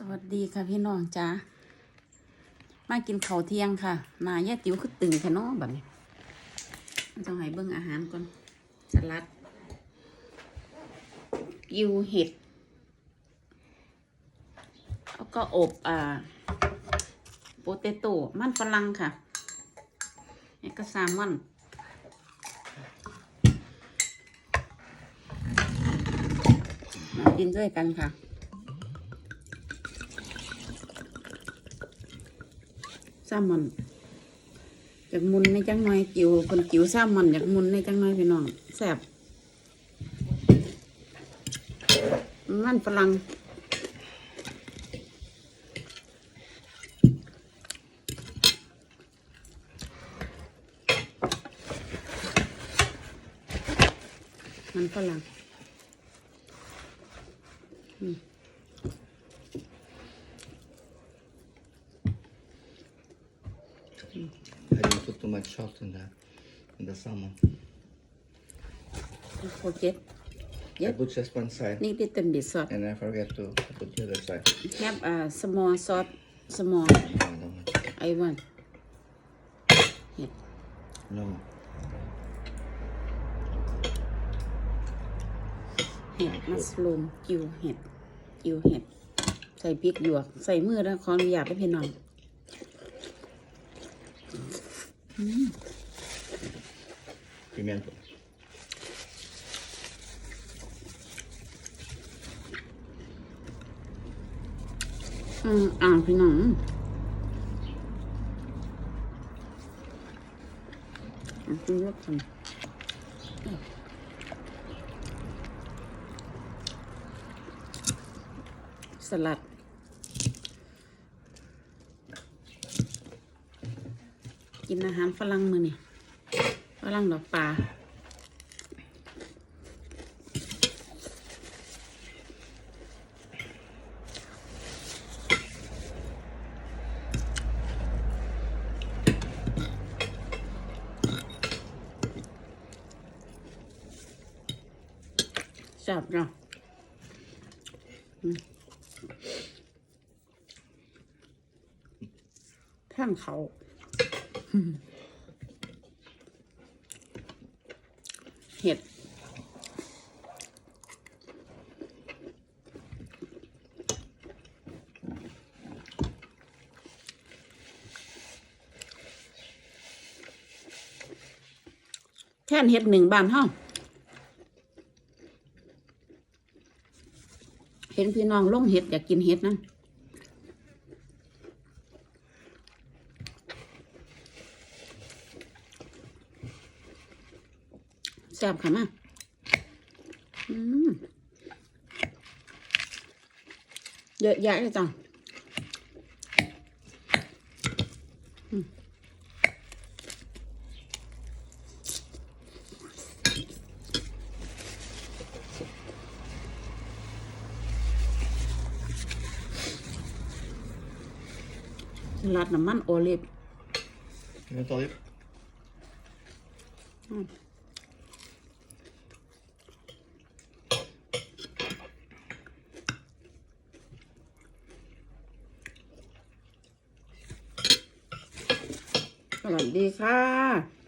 สวัสดีค่ะพี่น้องจ้ามากินข้าวเที่ยงค่ะนาแย่ติ๋วคือตึงแค่น้อแบบนี้ต้องให้เบิ่งอาหารก่อนสลัดกิวเห็ด แล้วก็อบอ่าโปเตโต้มันฝรั่งค่ะนี่ก็แซลมอนมากินด้วยกันค่ะ ซลมอนอยากมุนในจังหน่อยจิ๋วคนจิ๋วแซลมอนอยากมุนในจังหน่อยพี่น้องแซ่บมันฝรั่งมันฝรั่ง I didn't put too much salt in that in the salmon. โคเจ็ด I Yep. put just one side นี่ที่เต็มบิดซอส and I forget to put the other side. แคบอ่า small ซอส small No, no, I want no. เห็ดมัสลูมกิวเห็ดกิวเห็ด ใส่พริกหยวก ใส่มือแล้วขออนุญาตได้พี่น้อง Pimiento. อืมอ่าพี่น้องอืมคุณยกคนสลัด กินอาหารฝรั่งมือนี่ฝรั่งดอกปลาจับเนาะอืมแท่นเขา เห็ด แท่นเห็ดหนึ่งบานห้องเห็นพี่น้องลงเห็ดอยากกินเห็ดนะ แซ่บค่ะมาอืมเยอะแยะเลยจ้ะอืมราดน้ำมันโอลิฟ Pimiento olive. ส วัสดีค่ะ